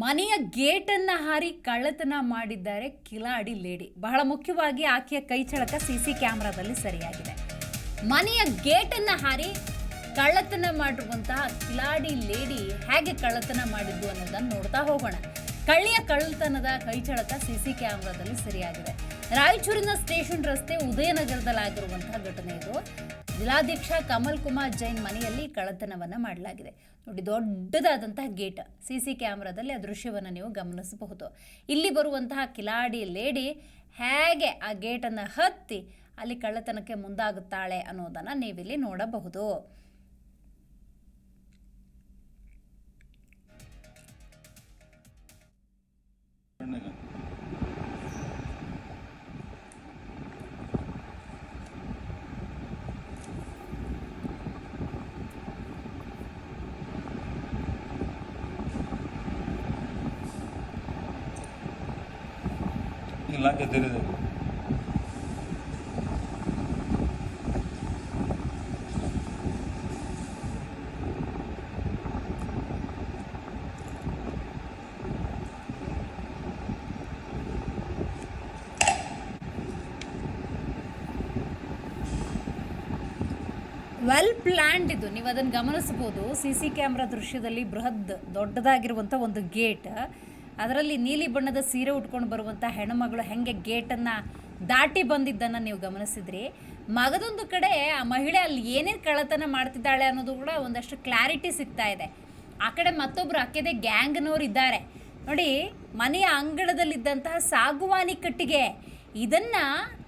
ಮನೆಯ ಗೇಟನ್ನು ಹಾರಿ ಕಳ್ಳತನ ಮಾಡಿದ್ದಾರೆ ಕಿಲಾಡಿ ಲೇಡಿ. ಬಹಳ ಮುಖ್ಯವಾಗಿ ಆಕೆಯ ಕೈ ಚಳಕ ಸಿಸಿ ಕ್ಯಾಮ್ರಾದಲ್ಲಿ ಸರಿಯಾಗಿದೆ. ಮನೆಯ ಗೇಟನ್ನು ಹಾರಿ ಕಳ್ಳತನ ಮಾಡಿರುವಂತಹ ಕಿಲಾಡಿ ಲೇಡಿ ಹೇಗೆ ಕಳ್ಳತನ ಮಾಡಿದ್ದು ಅನ್ನೋದನ್ನು ನೋಡ್ತಾ ಹೋಗೋಣ. ಕಳ್ಳಿಯ ಕಳ್ಳತನದ ಕೈ ಚಳಕ ಸಿಸಿ ಕ್ಯಾಮ್ರಾದಲ್ಲಿ ಸರಿಯಾಗಿದೆ. ರಾಯಚೂರಿನ ಸ್ಟೇಷನ್ ರಸ್ತೆ ಉದಯನಗರದಲ್ಲಿ ಆಗಿರುವಂತಹ ಘಟನೆ ಇದು. ಜಿಲ್ಲಾಧ್ಯಕ್ಷ ಕಮಲ್ ಕುಮಾರ್ ಜೈನ್ ಮನೆಯಲ್ಲಿ ಕಳ್ಳತನವನ್ನು ಮಾಡಲಾಗಿದೆ. ನೋಡಿ, ದೊಡ್ಡದಾದಂತಹ ಗೇಟ್, ಸಿ ಸಿ ಕ್ಯಾಮ್ರಾದಲ್ಲಿ ಆ ದೃಶ್ಯವನ್ನು ನೀವು ಗಮನಿಸಬಹುದು. ಇಲ್ಲಿ ಬರುವಂತಹ ಕಿಲಾಡಿ ಲೇಡಿ ಹೇಗೆ ಆ ಗೇಟನ್ನು ಹತ್ತಿ ಅಲ್ಲಿ ಕಳ್ಳತನಕ್ಕೆ ಮುಂದಾಗುತ್ತಾಳೆ ಅನ್ನೋದನ್ನು ನೀವಿಲ್ಲಿ ನೋಡಬಹುದು. ಇಲ್ಲ ಗೆದ್ದಿರಿದೆ ವೆಲ್ ಪ್ಲ್ಯಾಂಡ್ ಇದು. ನೀವು ಅದನ್ನು ಗಮನಿಸಬಹುದು. ಸಿ ಸಿ ಕ್ಯಾಮ್ರಾ ದೃಶ್ಯದಲ್ಲಿ ಬೃಹತ್ ದೊಡ್ಡದಾಗಿರುವಂಥ ಒಂದು ಗೇಟ್. ಅದರಲ್ಲಿ ನೀಲಿ ಬಣ್ಣದ ಸೀರೆ ಉಟ್ಕೊಂಡು ಬರುವಂಥ ಹೆಣ್ಣುಮಗಳು ಹೆಂಗೆ ಗೇಟನ್ನು ದಾಟಿ ಬಂದಿದ್ದನ್ನು ನೀವು ಗಮನಿಸಿದ್ರಿ. ಮಗದೊಂದು ಕಡೆ ಆ ಮಹಿಳೆ ಅಲ್ಲಿ ಏನೇನು ಕಳ್ಳತನ ಮಾಡ್ತಿದ್ದಾಳೆ ಅನ್ನೋದು ಕೂಡ ಒಂದಷ್ಟು ಕ್ಲಾರಿಟಿ ಸಿಗ್ತಾ ಇದೆ. ಆ ಕಡೆ ಮತ್ತೊಬ್ಬರು ಅಕ್ಕೆದೆ ಗ್ಯಾಂಗ್ನವ್ರು ಇದ್ದಾರೆ. ನೋಡಿ, ಮನೆಯ ಅಂಗಳದಲ್ಲಿದ್ದಂತಹ ಸಾಗುವಾನಿ ಕಟ್ಟಿಗೆ ಇದನ್ನ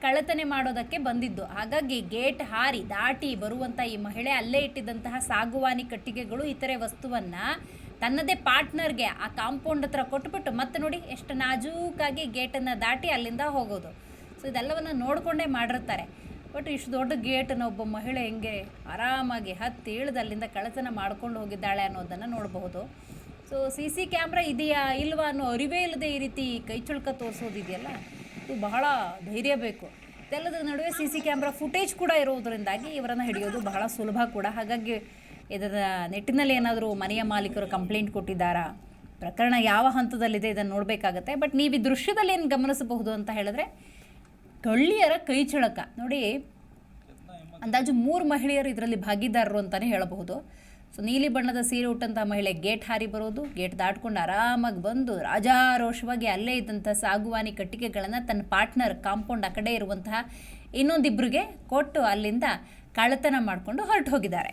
ಕಳತನೆ ಮಾಡೋದಕ್ಕೆ ಬಂದಿದ್ದು. ಹಾಗಾಗಿ ಗೇಟ್ ಹಾರಿ ದಾಟಿ ಬರುವಂಥ ಈ ಮಹಿಳೆ ಅಲ್ಲೇ ಇಟ್ಟಿದ್ದಂತಹ ಸಾಗುವಾನಿ ಕಟ್ಟಿಗೆಗಳು ಇತರೆ ವಸ್ತುವನ್ನ ತನ್ನದೇ ಪಾರ್ಟ್ನರ್ಗೆ ಆ ಕಾಂಪೌಂಡ್ ಹತ್ರ ಕೊಟ್ಬಿಟ್ಟು ಮತ್ತೆ ನೋಡಿ ಎಷ್ಟು ನಾಜೂಕಾಗಿ ಗೇಟನ್ನು ದಾಟಿ ಅಲ್ಲಿಂದ ಹೋಗೋದು. ಸೊ ಇದೆಲ್ಲವನ್ನು ನೋಡಿಕೊಂಡೇ ಮಾಡಿರ್ತಾರೆ. ಬಟ್ ಇಷ್ಟು ದೊಡ್ಡ ಗೇಟನ್ನು ಒಬ್ಬ ಮಹಿಳೆ ಹೆಂಗೆ ಆರಾಮಾಗಿ ಹತ್ತಿ ಇಳಿದು ಅಲ್ಲಿಂದ ಕಳತನ ಮಾಡ್ಕೊಂಡು ಹೋಗಿದ್ದಾಳೆ ಅನ್ನೋದನ್ನು ನೋಡಬಹುದು. ಸೊ ಸಿ ಸಿ ಕ್ಯಾಮ್ರಾ ಇದೆಯಾ ಇಲ್ವಾ ಅನ್ನೋ ಅರಿವೇ ಇಲ್ಲದೆ ಈ ರೀತಿ ಕೈ ಚುಳ್ಕ ತೋರಿಸೋದಿದೆಯಲ್ಲ ಇದು ಬಹಳ ಧೈರ್ಯ ಬೇಕು. ಇದೆಲ್ಲದರ ನಡುವೆ ಸಿ ಸಿ ಕ್ಯಾಮ್ರಾ ಫುಟೇಜ್ ಕೂಡ ಇರೋದರಿಂದಾಗಿ ಇವರನ್ನು ಹಿಡಿಯೋದು ಬಹಳ ಸುಲಭ ಕೂಡ. ಹಾಗಾಗಿ ಇದರ ನಿಟ್ಟಿನಲ್ಲಿ ಏನಾದರೂ ಮನೆಯ ಮಾಲೀಕರು ಕಂಪ್ಲೇಂಟ್ ಕೊಟ್ಟಿದ್ದಾರಾ? ಪ್ರಕರಣ ಯಾವ ಹಂತದಲ್ಲಿದೆ ಇದನ್ನು ನೋಡಬೇಕಾಗತ್ತೆ. ಬಟ್ ನೀವು ಈ ದೃಶ್ಯದಲ್ಲಿ ಏನು ಗಮನಿಸಬಹುದು ಅಂತ ಹೇಳಿದ್ರೆ ಕಳ್ಳಿಯರ ಕೈ ಚಳಕ. ನೋಡಿ, ಅಂದಾಜು ಮೂರು ಮಹಿಳೆಯರು ಇದರಲ್ಲಿ ಭಾಗಿದಾರರು ಅಂತಲೇ ಹೇಳಬಹುದು. ಸೊ ನೀಲಿ ಬಣ್ಣದ ಸೀರೆ ಉಟ್ಟಂಥ ಮಹಿಳೆ ಗೇಟ್ ಹಾರಿ ಬರೋದು. ಗೇಟ್ ದಾಟ್ಕೊಂಡು ಆರಾಮಾಗಿ ಬಂದು ರಾಜಾರೋಷವಾಗಿ ಅಲ್ಲೇ ಇದ್ದಂಥ ಸಾಗುವಾನಿ ಕಟ್ಟಿಗೆಗಳನ್ನು ತನ್ನ ಪಾರ್ಟ್ನರ್ ಕಾಂಪೌಂಡ್ ಆ ಕಡೆ ಇರುವಂತಹ ಇನ್ನೊಂದಿಬ್ಬರಿಗೆ ಕೊಟ್ಟು ಅಲ್ಲಿಂದ ಕಳ್ಳತನ ಮಾಡಿಕೊಂಡು ಹೊರಟು ಹೋಗಿದ್ದಾರೆ.